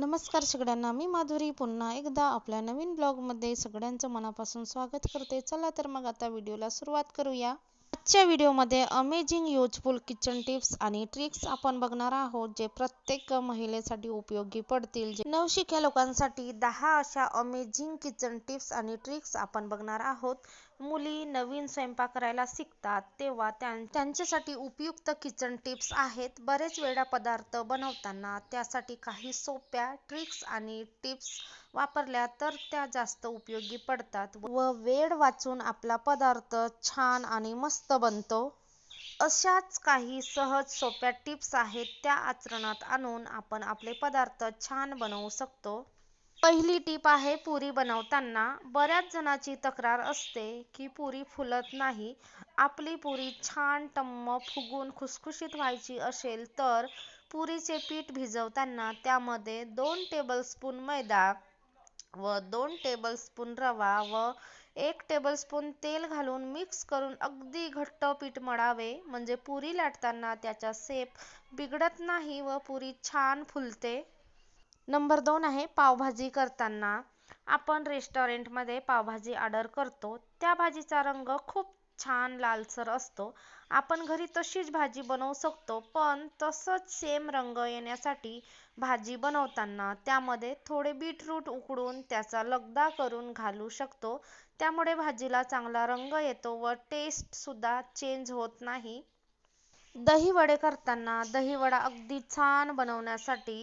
नमस्कार सगळ्यांना मी माधुरी. पुन्हा एकदा आपल्या नवीन ब्लॉगमध्ये सगळ्यांचं मनापासून स्वागत करते. चला तर मग आता व्हिडिओला सुरुवात करूया. आजच्या व्हिडिओमध्ये अमेझिंग युजफुल किचन टिप्स आणि ट्रिक्स आपण बघणार आहोत जे प्रत्येक महिलेसाठी उपयोगी पडतील. जे नवशिक्या लोकांसाठी दहा अशा अमेझिंग किचन टिप्स आणि ट्रिक्स आपण बघणार आहोत. मुली नवीन स्वयंपाक करायला शिकतात तेव्हा त्यां त्यांच्यासाठी उपयुक्त किचन टिप्स आहेत. बरेच वेळा पदार्थ बनवताना त्यासाठी काही सोप्या ट्रिक्स आणि टिप्स वापरल्या तर त्या जास्त उपयोगी पडतात. व वेळ वाचून आपला पदार्थ छान आणि मस्त बनतो. अशाच काही सहज सोप्या टिप्स आहेत. त्या आचरणात आणून आपण आपले पदार्थ छान बनवू शकतो. पहिली टीप आहे पुरी बनवताना. बऱ्याच जणाची तक्रार असते की पुरी फुलत नाही. आपली पुरी छान टम्म फुगून खुसखुशीत व्हायची असेल तर पुरीचे पीठ भिजवताना त्यामध्ये दोन टेबलस्पून मैदा व दोन टेबलस्पून रवा व एक टेबलस्पून तेल घालून मिक्स करून अगदी घट्ट पीठ मळावे. म्हणजे पुरी लाटताना त्याचा सेप बिघडत नाही व पुरी छान फुलते. नंबर दोन आहे पावभाजी करताना. आपण रेस्टॉरंटमध्ये पावभाजी ऑर्डर करतो. त्या भाजीचा रंग खूप छान लालसर असतो. आपण घरी तशीच भाजी बनवू शकतो पण तसंच सेम रंग येण्यासाठी भाजी बनवताना त्यामध्ये थोडे बीटरूट उकडून त्याचा लगदा करून घालू शकतो. त्यामुळे भाजीला चांगला रंग येतो व टेस्ट सुद्धा चेंज होत नाही. दही वडे करताना दही वडा अगदी छान बनवण्यासाठी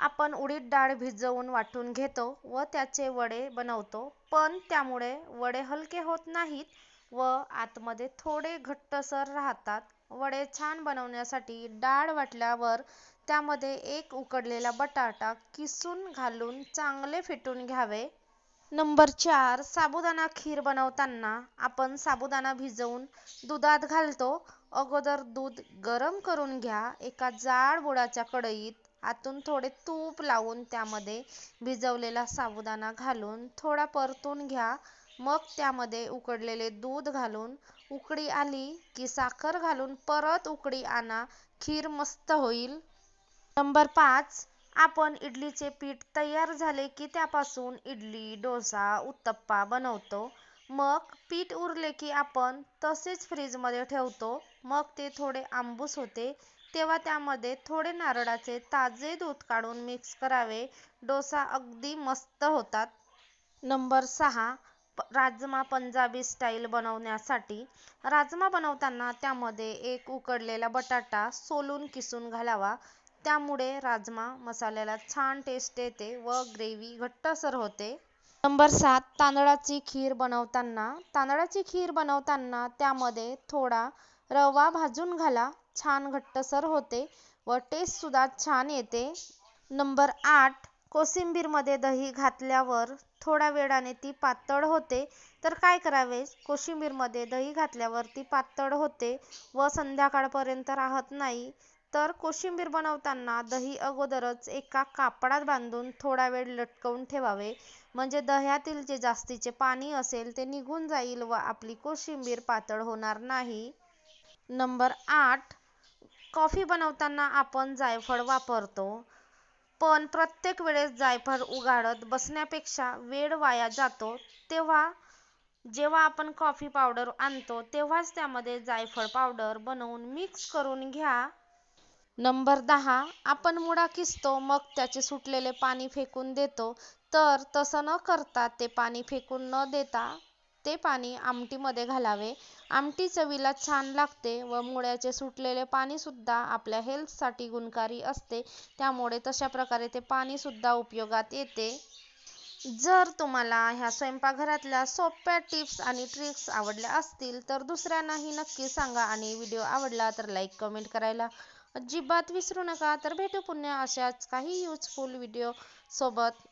आपण उडीद डाळ भिजवून वाटून घेतो व त्याचे वडे बनवतो. पण त्यामुळे वडे हलके होत नाहीत व आतमध्ये थोडे घट्टसर राहतात. वडे छान बनवण्यासाठी डाळ वाटल्यावर त्यामध्ये एक उकडलेला बटाटा किसून घालून चांगले फिटून घ्यावे. नंबर चार साबुदाणा खीर बनवताना आपण साबुदाणा भिजवून दुधात घालतो. अगोदर दूध गरम करून घ्या. एका जाड बुडाच्या कढईत आतून थोडे तूप लावून त्यामध्ये भिजवलेला साबुदाणा घालून थोडा परतून घ्या. मग त्यामध्ये उकडलेले दूध घालून उकडी आली की साखर घालून परत उकडी आणा. खीर मस्त होईल. नंबर पाच आपण इडलीचे पीठ तयार झाले की त्यापासून इडली डोसा उत्तप्पा बनवतो. मग पीठ उरले की आपण तसेच फ्रीजमध्ये ठेवतो. मग ते थोडे आंबूस होते. तेव्हा त्यामध्ये थोडे नारळाचे ताजे दूध काढून मिक्स करावे. डोसा अगदी मस्त होतात. नंबर सहा राजमा पंजाबी स्टाईल बनवण्यासाठी. राजमा बनवताना त्यामध्ये एक उकडलेला बटाटा सोलून किसून घालावा. त्यामुळे राजमा मसाल्याला छान टेस्ट येते व ग्रेव्ही घट्टसर होते. नंबर सात तांदळाची खीर बनवताना. तांदळाची खीर बनवताना त्यामध्ये थोडा रवा भाजून घाला. छान घट्टसर होते व टेस्ट सुद्धा छान येते. नंबर आठ कोशिंबीरमध्ये दही घातल्यावर थोड्या वेळाने ती पातळ होते. तर काय करावे? कोशिंबीरमध्ये दही घातल्यावर ती पातळ होते व संध्याकाळपर्यंत राहत नाही. तर कोशिंबीर बनवताना दही अगोदरच एका कापडात बांधून थोडा वेळ लटकवून ठेवावे. म्हणजे दह्यातील जे जास्तीचे पाणी असेल ते निघून जाईल व आपली कोशिंबीर पातळ होणार नाही. नंबर आठ कॉफी बनवताना आपण जायफळ वापरतो. पण प्रत्येक वेळेस जायफळ उगाळत बसण्यापेक्षा वेळ वाया जातो. तेव्हा जेव्हा आपण कॉफी पावडर आणतो तेव्हाच त्यामध्ये जायफळ पावडर बनवून मिक्स करून घ्या. नंबर दहा आपण मुळा किसतो मग त्याचे सुटलेले पाणी फेकून देतो. तर तसं न करता ते पाणी फेकून न देता ते पाणी आमटीमध्ये घालावे. आमटी चवीला छान लागते व मुळ्याचे सुटलेले पाणी सुद्धा आपल्या हेल्थसाठी गुणकारी असते. त्यामुळे तशा प्रकारे ते पाणी सुद्धा उपयोगात येते. जर तुम्हाला ह्या स्वयंपाकघरातल्या सोप्या टिप्स आणि ट्रिक्स आवडल्या असतील तर दुसऱ्यांनाही नक्की सांगा आणि व्हिडिओ आवडला तर लाईक कमेंट करायला अजिबात विसरू नका. तर भेटू पुन्हा अशाच काही युजफुल व्हिडिओ सोबत.